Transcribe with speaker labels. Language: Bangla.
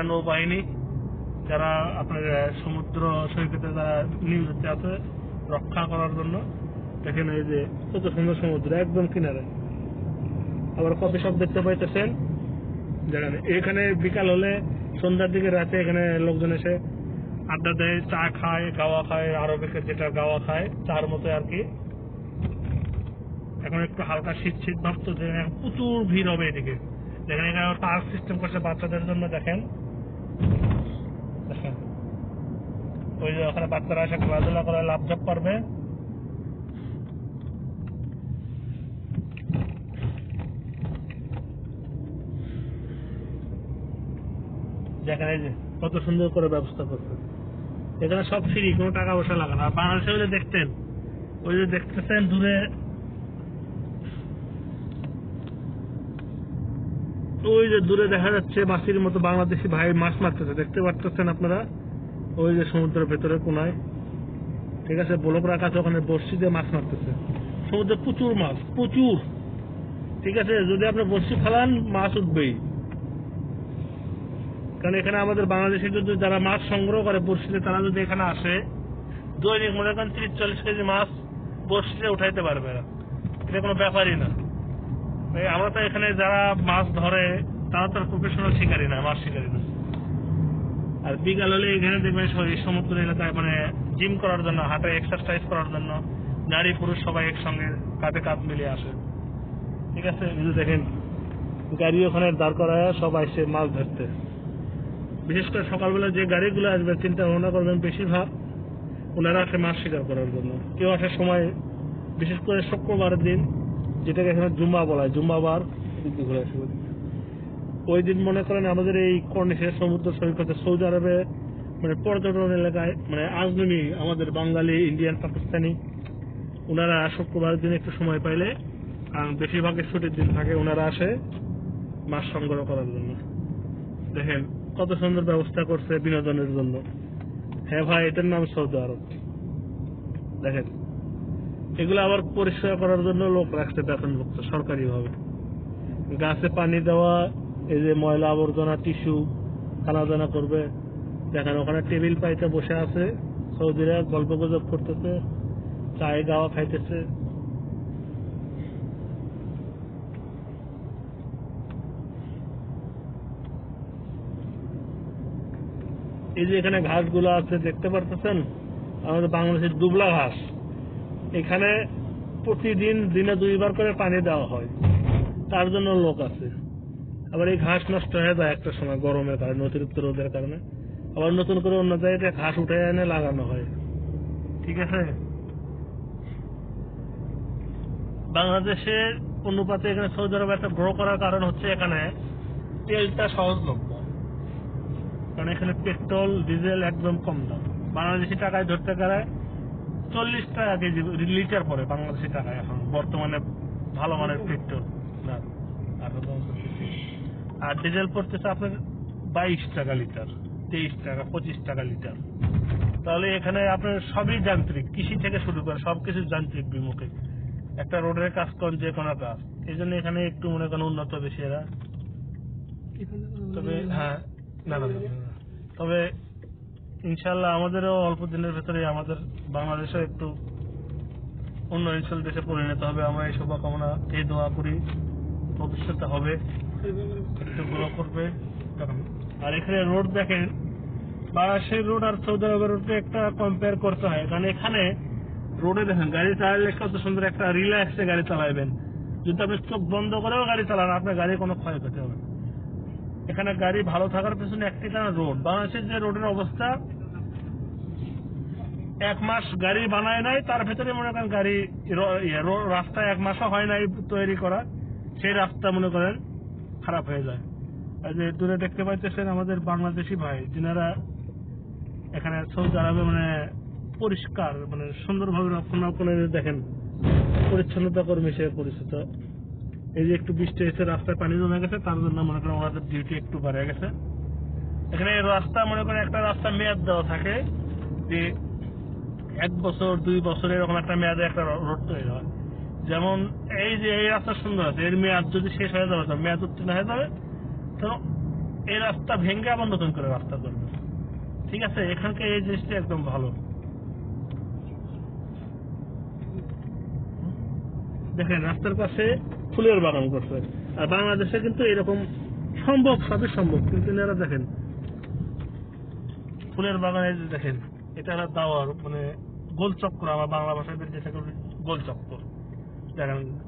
Speaker 1: যারা নৌবাহিনী, যারা আপনার সমুদ্র সৈকতে যারা নিয়োজিত আছে, রক্ষা করার জন্য দেখেন এই যে কত সুন্দর সমুদ্র, একদম কিনারে। আবার কফি শপ দেখতে পাইতেছেন। যেখানে এখানে বিকাল হলে সন্ধ্যার দিকে, রাতে এখানে লোকজন এসে আড্ডা দেয়, চা খায়, গাওয়া খায় আরবের যেটা গাওয়া খায় চার মতো আর কি। এখন একটু হালকা শীত শীত ভাব তো প্রচুর ভিড় হবে এদিকে। দেখেন, এখানে পার্ক সিস্টেম করছে বাচ্চাদের জন্য, দেখেন। দেখেন। ওই যে ওখানে বাচ্চারা এসে খেলাধুলা করে লাভ জব করবে। দেখেন এই যে, কত সুন্দর করে ব্যবস্থা করছে। এখানে সব ফ্রি কোনো টাকা পয়সা লাগে না। বাংলাদেশে দেখতেন, ওই যে দেখতেছেন দূরে ওই যে দূরে দেখা যাচ্ছে মাছির মতো বাংলাদেশি ভাই মাছ মারতেছে। দেখতে পাচ্ছেন আপনারা? ওই যে সমুদ্রের ভেতরে কোনায়। ঠিক আছে, বলক রাখা ওখানে বর্ষি দিয়ে মাছ মারতেছে। সমুদ্রে প্রচুর মাছ, প্রচুর। ঠিক আছে, যদি আপনি বর্ষি ফেলান, মাছ উঠবেই। কারণ এখানে আমাদের বাংলাদেশে যদি যারা মাছ সংগ্রহ করে বর্ষিতে তারা যদি এখানে আসে, দৈনিক মনে করেন তিরিশ, চল্লিশ কেজি মাছ বর্ষিতে উঠাইতে পারবে না। এটা কোনো ব্যাপারই না। আমরা তো এখানে যারা মাছ ধরে, তারা তো প্রফেশনাল শিকারী না, মাছ শিকারী না। আর বিকাল হলে এখানে দেখবেন সমুদ্র এলাকায় মানে জিম করার জন্য, হাটে এক্সারসাইজ করার জন্য, নারী পুরুষ সবাই একসঙ্গে কাঁধে কাঁধ মিলিয়ে আসে। ঠিক আছে, এই দেখেন, গাড়ি ওখানে দাঁড় করায় সবাই সে মাছ ধরতে। বিশেষ করে সকালবেলা যে গাড়িগুলো আসবে, চিন্তা ভাবনা করবেন বেশিরভাগ, ওনারা আসে মাছ শিকার করার জন্য। কেউ আসে সময়, বিশেষ করে শুক্রবারের দিন যেটাকে এখানে জুম্মা বলা হয় জুম্মাবার। ওই দিন মনে করেন আমাদের এই কর্নিশের সমুদ্র সৈকতে সৌদি আরবে মানে পর্যটন এলাকায় মানে আজনবী আমাদের বাঙালি, ইন্ডিয়ান, পাকিস্তানি ওনারা শুক্রবার দিন একটু সময় পাইলে আর বেশিরভাগের ছুটির দিন থাকে ওনারা আসে মাছ সংগ্রহ করার জন্য। দেখেন, কত সুন্দর ব্যবস্থা করছে বিনোদনের জন্য। হ্যাঁ ভাই, এটার নাম সৌদি আরব। দেখেন। এগুলো আবার পরিষ্কার করার জন্য লোক রাখছে বেতন ভুক্ত সরকারি ভাবে গাছে পানি দেওয়া, এই যে ময়লা আবর্জনা, টিস্যু, খানাদানা করবে। দেখেন, ওখানে টেবিল পাইতে বসে আছে, সৌদিরা গল্প গুজব করতেছে, চায় গাওয়া খাইতেছে। এই যে এখানে ঘাসগুলো আছে, দেখতে পারতেছেন? আমাদের বাংলাদেশের দুবলা ঘাস। এখানে প্রতিদিন দিনে দুইবার করে পানি দেওয়া হয়। তার জন্য লোক আছে। আবার এই ঘাস নষ্ট হয়ে যায় একটা সময় গরমের কারণে, অতিরিক্ত রোদের কারণে। আবার নতুন করে অন্য জায়গায় ঘাস উঠে এনে লাগানো হয়। ঠিক আছে? বাংলাদেশের অনুপাতে এখানে সৌদি আরব একটা গ্রো করার কারণ হচ্ছে এখানে তেলটা সহজলভ্য। কারণ এখানে পেট্রোল ডিজেল একদম কম দাম। বাংলাদেশি টাকায় ধরতে গেলে চল্লিশ টাকা কেজি লিটার পরে বাংলাদেশি টাকায় এখন। বর্তমানে ভালো মানের পেট্রোল। না আর ডিজেল পড়তেছে আপনার বাইশ টাকা লিটার তেইশ টাকা পঁচিশ টাকা লিটার। তাহলে এখানে আপনার সবই যান্ত্রিক কৃষি থেকে শুরু করে সবকিছু যান্ত্রিক বিমুখে। একটা রোডের কাজ করেন যে কোনো কাজ। এই জন্য এখানে একটু মনে করেন উন্নত বেশি এরা। তবে হ্যাঁ না, না। তবে ইনশাল্লাহ আমাদেরও অল্প দিনের ভেতরে আমাদের বাংলাদেশে একটু উন্নয়নশীল দেশে পরিণত হবে। আমরা এই শুভকামনা, এই দোয়া করি। ভবিষ্যতে হবে। একটু গ্রো করবে। আর এখানে রোড দেখেন বাংলাদেশের রোড আর সৌদি আরবের রোডে একটা কম্পেয়ার করতে হয়। কারণ এখানে রোডে দেখেন, গাড়ি চালালে কত সুন্দর একটা রিল্যাক্সে গাড়ি চালাবেন যদি আপনি চোখ বন্ধ করেও গাড়ি চালান, আপনার গাড়ি কোনো ক্ষয়ক্ষতি হবে না। এখানে গাড়ি ভালো থাকার পেছনে একটি কারণ রোড। বাংলাদেশের যে রোডের অবস্থা এক মাস গাড়ি বানায় নাই তার ভেতরে মনে করেন গাড়ি ইয়ে, রাস্তা এক মাসও হয় নাই তৈরি করা। সেই রাস্তা মনে করেন খারাপ হয়ে যায়। আর যে দূরে দেখতে পাইতেছেন আমাদের বাংলাদেশি ভাই যিনারা এখানে সৌদি আরবে মানে পরিষ্কার মানে সুন্দরভাবে রক্ষণাবেক্ষণে দেখেন পরিচ্ছন্নতা কর্মী হিসেবে পরিচিত। এই যে একটু বৃষ্টি হয়েছে, রাস্তায় পানি জমে গেছে, তার জন্য মনে করেন ওনাদের ডিউটি একটু বেড়ে গেছে। এখানে রাস্তা মনে করেন একটা রাস্তা মেয়াদ দেওয়া থাকে, যে এক বছর, দুই বছর এরকম একটা মেয়াদে একটা রোড তৈরি হয়। যেমন এই যে এই রাস্তা সুন্দর আছে, এর মেয়াদ যদি শেষ হয়ে যাবে মেয়াদ উত্তীর্ণ হয়ে যাবে। তো এই রাস্তা ভেঙে আবার নতুন করে রাস্তা করবে। ঠিক আছে? এখানকার এই জিনিসটা একদম ভালো। দেখেন, রাস্তার পাশে ফুলের বাগান করছে। আর বাংলাদেশে কিন্তু এরকম সম্ভব, সবই সম্ভব। কিন্তু এরা দেখেন, ফুলের বাগানে দেখেন, এটা দাওয়ার মানে গোল চক্র আমার বাংলা ভাষায় গোল চক্র দেখেন